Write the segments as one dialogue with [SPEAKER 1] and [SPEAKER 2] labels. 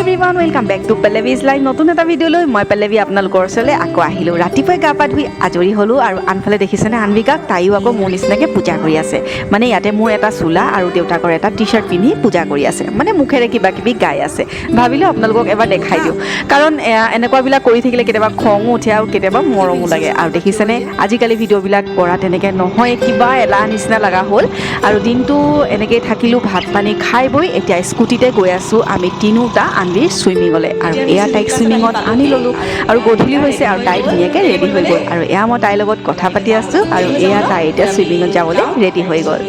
[SPEAKER 1] Everyone welcome back to পেলেভিজ live নতুন এটা ভিডিঅ' লৈ মই পেলেভি আপোনালোকৰ ওচৰলৈ আকৌ আহিলোঁ। ৰাতিপুৱাই গা পা ধুই আজৰি হ'লোঁ আৰু আনফালে দেখিছেনে আনবিকাক তাইও আকৌ মোৰ নিচিনাকৈ পূজা কৰি আছে। মানে ইয়াতে মোৰ এটা চোলা আৰু দেউতাকৰ এটা টি চাৰ্ট পিন্ধি পূজা কৰি আছে। মানে মুখেৰে কিবা কিবি গাই আছে। ভাবিলোঁ আপোনালোকক এবাৰ দেখাই দিওঁ। কাৰণ এনেকুৱাবিলাক কৰি থাকিলে কেতিয়াবা খঙো উঠে আৰু কেতিয়াবা মৰমো লাগে। আৰু দেখিছেনে আজিকালি ভিডিঅ'বিলাক কৰা তেনেকৈ নহয়। কিবা এলাহ নিচিনা লগা হ'ল। আৰু দিনটো এনেকৈ থাকিলোঁ, ভাত পানী খাই বৈ এতিয়া স্কুটিতে গৈ আছোঁ। আমি তিনিওটা আনবিৰ চুইমিঙলৈ আৰু এয়া তাইক চুইমিঙত আনি ল'লোঁ। আৰু গধূলি হৈছে আৰু তাই ধুনীয়াকৈ ৰেডি হৈ গ'ল। আৰু এয়া মই তাইৰ লগত কথা পাতি আছোঁ। আৰু এয়া তাই এতিয়া চুইমিঙত যাবলৈ ৰেডি হৈ গ'ল।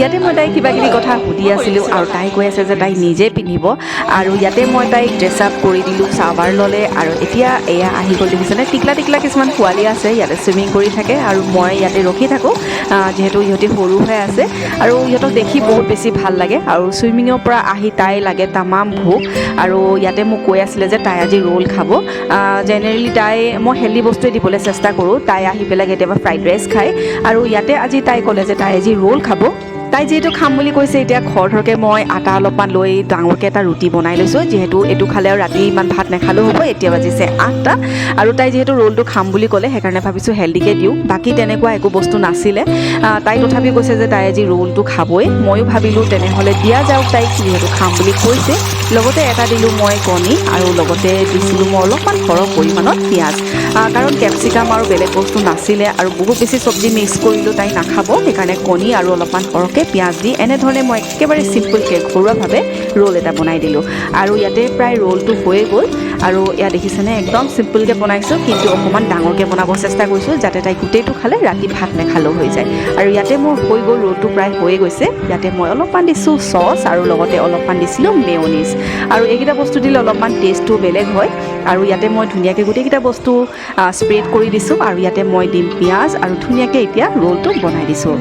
[SPEAKER 1] ইয়াতে মই তাইক কিবা কিবি কথা সুধি আছিলোঁ আৰু তাই কৈ আছে যে তাই নিজে পিন্ধিব আৰু ইয়াতে মই তাইক ড্ৰেছ আপ কৰি দিলোঁ চাৱাৰ ল'লে আৰু এতিয়া এয়া আহি গ'ল দেখিছেনে? টিকলা টিকলা কিছুমান পোৱালি আছে, ইয়াতে চুইমিং কৰি থাকে আৰু মই ইয়াতে ৰখি থাকোঁ যিহেতু ইহঁতি সৰু হৈ আছে আৰু ইহঁতক দেখি বহুত বেছি ভালো লাগে আৰু চুইমিঙৰ পৰা আহি তাই লাগে তামাম ভোক আৰু ইয়াতে মোক কৈ আছিলে যে তাই আজি ৰোল খাব জেনেৰেলি তাই, মই হেল্ডি বস্তুৱে দিবলৈ চেষ্টা কৰোঁ, তাই আহি পেলাই কেতিয়াবা ফ্ৰাইড ৰাইচ খায় আৰু ইয়াতে আজি তাই ক'লে যে তাই আজি ৰোল খাব। তাই যিহেতু খাম বুলি কৈছে, এতিয়া খৰ ধৰকৈ মই আটা অলপমান লৈ ডাঙৰকৈ এটা ৰুটি বনাই লৈছোঁ। যিহেতু এইটো খালে আৰু ৰাতি ইমান ভাত নাখালেও হ'ব, এতিয়া বাজিছে আঠটা। আৰু তাই যিহেতু ৰোলটো খাম বুলি ক'লে, সেইকাৰণে ভাবিছোঁ হেল্ডিকৈ দিওঁ। বাকী তেনেকুৱা একো বস্তু নাছিলে। তাই তথাপি কৈছে যে তাই আজি ৰোলটো খাবই। ময়ো ভাবিলোঁ তেনেহ'লে দিয়া যাওক তাইক যিহেতু খাম বুলি কৈছে। লগতে এটা দিলোঁ মই কণী আৰু লগতে দিছিলোঁ মই অলপমান সৰহ পৰিমাণত পিঁয়াজ। কাৰণ কেপচিকাম আৰু বেলেগ বস্তু নাছিলে আৰু বহুত বেছি চব্জি মিক্স কৰিলোঁ তাই নাখাব। সেইকাৰণে কণী আৰু অলপমান সৰহকৈ পিঁয়াজ দি এনেধৰণে মই একেবাৰে চিম্পুলকৈ ঘৰুৱাভাৱে ৰোল এটা বনাই দিলোঁ। আৰু ইয়াতে প্ৰায় ৰোলটো হৈয়ে গ'ল। আৰু এয়া দেখিছেনে, একদম চিম্পুলকৈ বনাইছোঁ, কিন্তু অকণমান ডাঙৰকৈ বনাব চেষ্টা কৰিছোঁ, যাতে তাই গোটেইটো খালে ৰাতি ভাত নাখালেও হৈ যায়। আৰু ইয়াতে মোৰ হৈ গ'ল ৰোলটো প্ৰায় হৈয়ে গৈছে। ইয়াতে মই অলপমান দিছোঁ চচ আৰু লগতে অলপমান দিছিলোঁ মেয়নিজ। আৰু এইকেইটা বস্তু দিলে অলপমান টেষ্টটো বেলেগ হয়। আৰু ইয়াতে মই ধুনীয়াকৈ গোটেইকেইটা বস্তু স্প্ৰেড কৰি দিছোঁ। আৰু ইয়াতে মই দিম পিঁয়াজ আৰু ধুনীয়াকৈ এতিয়া ৰোলটো বনাই দিছোঁ।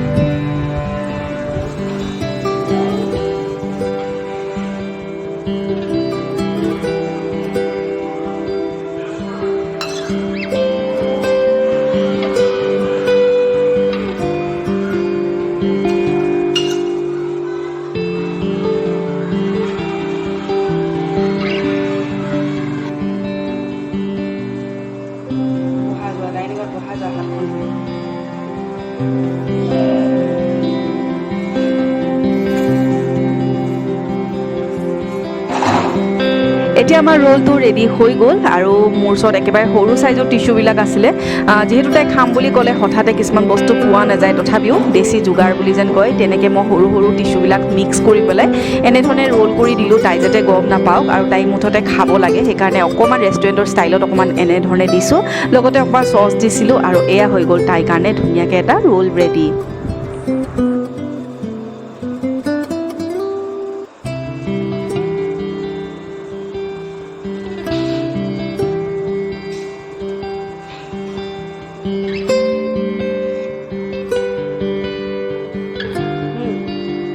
[SPEAKER 1] এতিয়া আমাৰ ৰোলটো ৰেডি হৈ গ'ল আৰু মোৰ ওচৰত একেবাৰে সৰু চাইজৰ টিচুবিলাক আছিলে। যিহেতু তাই খাম বুলি ক'লে হঠাতে কিছুমান বস্তু পোৱা নাযায়, তথাপিও দেশী যোগাৰ বুলি যেন কয়, তেনেকৈ মই সৰু সৰু টিচুবিলাক মিক্স কৰি পেলাই এনেধৰণে ৰোল কৰি দিলোঁ, তাই যাতে গম নাপাওক আৰু তাই মুঠতে খাব লাগে, সেইকাৰণে অকণমান ৰেষ্টুৰেণ্টৰ ষ্টাইলত অকণমান এনেধৰণে দিছোঁ। লগতে অকণমান চচ দিছিলোঁ আৰু এয়া হৈ গ'ল তাইৰ কাৰণে ধুনীয়াকৈ এটা ৰোল ৰেডি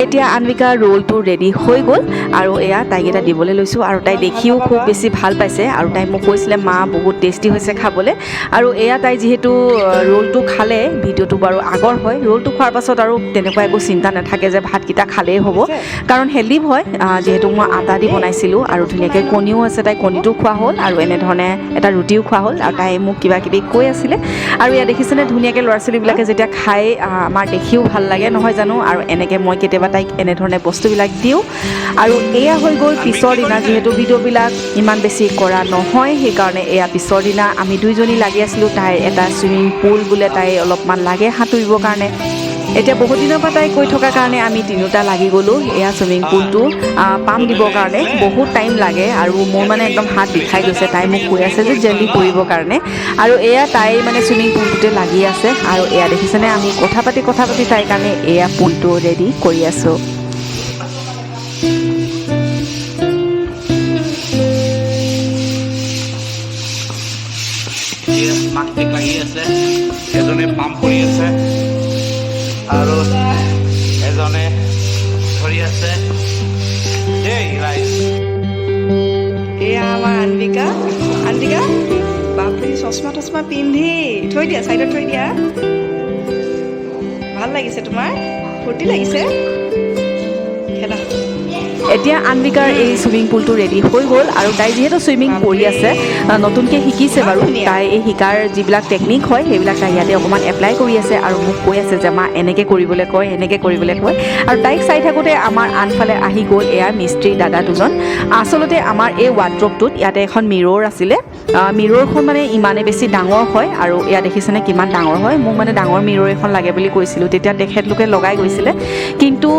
[SPEAKER 1] এতিয়া আনবিকা ৰোলটো ৰেডি হৈ গ'ল আৰু এয়া তাইক এটা দিবলৈ লৈছোঁ আৰু তাই দেখিও খুব বেছি ভালো পাইছে আৰু তাই মোক কৈছিলে, মা, বহুত টেষ্টি হৈছে খাবলৈ। আৰু এয়া তাই যিহেতু ৰোলটো খালে, ভিডিঅ'টো বাৰু আগৰ হয় ৰোলটো খোৱাৰ পাছত আৰু তেনেকুৱা একো চিন্তা নাথাকে যে ভাতকেইটা খালেই হ'ব। কাৰণ হেল্ডি হয় যিহেতু মই আটা দি বনাইছিলোঁ আৰু ধুনীয়াকৈ কণীও আছে, তাই কণীটো খোৱা হ'ল আৰু এনেধৰণে এটা ৰুটিও খোৱা হ'ল আৰু তাই মোক কিবা কিবি কৈ আছিলে। আৰু ইয়াত দেখিছেনে, ধুনীয়াকৈ ল'ৰা ছোৱালীবিলাকে যেতিয়া খাই আমাৰ দেখিও ভালো লাগে, নহয় জানো? আৰু এনেকৈ মই কেতিয়াবা তাইক এনেধৰণে বস্তুবিলাক দিওঁ। আৰু এয়া হৈ গ'ল পিছৰ দিনা, যিহেতু ভিডিঅ'বিলাক ইমান বেছি কৰা নহয়, সেইকাৰণে এয়া পিছৰ দিনা আমি দুইজনী লাগি আছিলোঁ। তাইৰ এটা চুইমিং পুল বোলে তাই অলপমান লাগে সাঁতুৰিবৰ কাৰণে। এতিয়া বহুত দিনৰ পৰা তাই কৈ থকাৰ কাৰণে আমি তিনিওটা লাগি গ'লোঁ। এয়া চুইমিং পুলটো পাম দিবৰ কাৰণে। বহুত টাইম লাগে আৰু মোৰ মানে একদম হাত বিষাই গৈছে। তাই মোক কৈ আছে যে জল্দি কৰিবৰ কাৰণে। আৰু এয়া তাই মানে চুইমিং পুলটোতে লাগি আছে। আৰু এয়া দেখিছেনে আমি কথা পাতি কথা পাতি তাইৰ কাৰণে এয়া পুলটো ৰেডি কৰি আছোঁ।
[SPEAKER 2] মাকটিক লাগি আছে। এজনে পাম্প কৰি আছে। আৰু এজনে ধৰি আছে দেই ৰাইজ
[SPEAKER 1] এয়া আমাৰ আন্বিকা আন্বিকা? বাপৰে, চশমা তচমা পিন্ধি থৈ দিয়া, চাইডত থৈ দিয়া। ভালো লাগিছে তোমাৰ? ফূৰ্তি লাগিছে? খেলা। এতিয়া আনবিকাৰ এই চুইমিং পুলটো ৰেডি হৈ গ'ল আৰু তাই যিহেতু চুইমিং কৰি আছে নতুনকৈ শিকিছে বাৰু। তাই এই শিকাৰ যিবিলাক টেকনিক হয়, সেইবিলাক তাই ইয়াতে অকণমান এপ্লাই কৰি আছে আৰু মোক কৈ আছে যে, মা, এনেকৈ কৰিবলৈ কয়, এনেকৈ কৰিবলৈ কয়। আৰু তাইক চাই থাকোঁতে আমাৰ আনফালে আহি গ'ল এয়া মিস্ত্ৰী দাদা দুজন। আচলতে আমাৰ এই ৱাৰ্ড্ৰপটোত ইয়াতে এখন মিৰ'ৰ আছিলে। মিৰ'ৰখন মানে ইমানেই বেছি ডাঙৰ হয় আৰু এয়া দেখিছেনে কিমান ডাঙৰ হয়। মোক মানে ডাঙৰ মিৰ'ৰ এখন লাগে বুলি কৈছিলোঁ। তেতিয়া তেখেতলোকে লগাই গৈছিলে। কিন্তু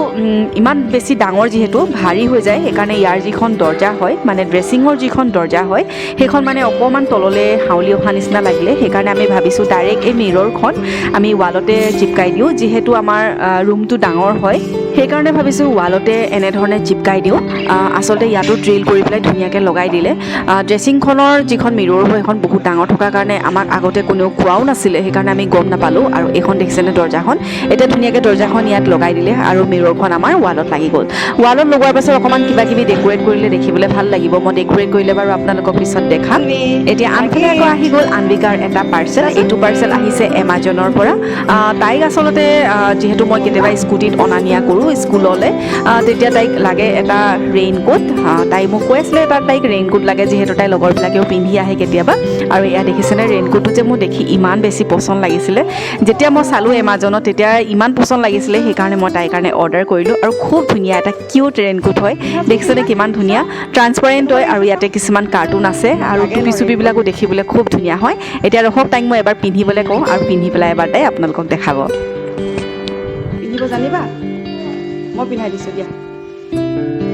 [SPEAKER 1] ইমান বেছি ডাঙৰ যিহেতু, ভাৰী হৈ যায়, সেইকাৰণে ইয়াৰ যিখন দৰ্জা হয় মানে ড্ৰেছিঙৰ যিখন দৰ্জা হয়, সেইখন মানে অকণমান তললৈ হাউলি অহা নিচিনা লাগিলে। সেইকাৰণে আমি ভাবিছোঁ ডাইৰেক্ট এই মিৰৰখন আমি ৱালতে চিপকাই দিওঁ, যিহেতু আমাৰ ৰুমটো ডাঙৰ হয়। সেইকাৰণে ভাবিছোঁ ৱালতে এনেধৰণে চিপকাই দিওঁ। আচলতে ইয়াতো ড্ৰিল কৰি পেলাই ধুনীয়াকৈ লগাই দিলে। ড্ৰেছিংখনৰ যিখন মিৰৰ হয় সেইখন বহুত ডাঙৰ থকাৰ কাৰণে আমাক আগতে কোনেও কোৱাও নাছিলে সেইকাৰণে আমি গম নাপালোঁ আৰু এইখন দেখিছেনে দৰ্জাখন? এতিয়া ধুনীয়াকৈ দৰ্জাখন ইয়াত লগাই দিলে আৰু মিৰৰখন আমাৰ ৱালত লাগি গ'ল। ৱালত লগোৱাৰ পাছত অকণমান কিবা কিবি ডেক'ৰেট কৰিলে দেখিবলৈ ভাল লাগিব। মই ডেক'ৰেট কৰিলে বাৰু আপোনালোকক পিছত দেখাম। এতিয়া আনফালে আকৌ আহি গ'ল আনবিকাৰ এটা পাৰ্চেল। এইটো পাৰ্চেল আহিছে এমাজনৰ পৰা। তাইক আচলতে যিহেতু মই কেতিয়াবা স্কুটিত অনা নিয়া কৰোঁ স্কুললৈ। তেতিয়া তাইক লাগে এটা ৰেইনকোট তাই মোক কৈ আছিলে এটা তাইক ৰেইনকোট লাগে, যিহেতু তাই লগৰবিলাকেও পিন্ধি আহে কেতিয়াবা। আৰু এয়া দেখিছেনে ৰেইনকোটটো যে মোৰ দেখি ইমান বেছি পচন্দ লাগিছিলে। যেতিয়া মই চালোঁ এমাজনত, তেতিয়া ইমান পচন্দ লাগিছিলে, সেইকাৰণে মই তাইৰ কাৰণে অৰ্ডাৰ কৰিলোঁ। আৰু খুব ধুনীয়া এটা কিউট ৰেইনকোট হয়। দেখিছেনে কিমান ধুনীয়া? ট্ৰান্সপাৰেণ্ট হয় আৰু ইয়াতে কিছুমান কাৰ্টুন আছে। আৰু টুপি চুপিবিলাকো দেখিবলৈ খুব ধুনীয়া হয়। এতিয়া ৰখক, তাইক মই এবাৰ পিন্ধিবলৈ কওঁ। আৰু পিন্ধি পেলাই এবাৰ তাই আপোনালোকক দেখাব। পিন্ধিব জানিবা? মই পিন্ধাই দিছোঁ দিয়া।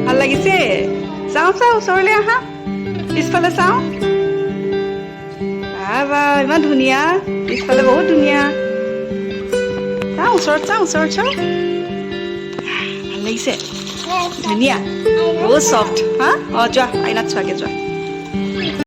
[SPEAKER 1] ভালো লাগিছে? চাওঁ চাওঁ, ওচৰলৈ আহা। পিছফালে চাওঁ। বা ইমান ধুনীয়া। পিছফালে বহুত ধুনীয়া। চাওঁ, ওচৰত চাওঁ ওচৰত চাওঁ। ভালো লাগিছে। ধুনীয়া। বহুত চফ্ট হা? অঁ, যোৱা, আইনাত চোৱাকৈ যোৱা।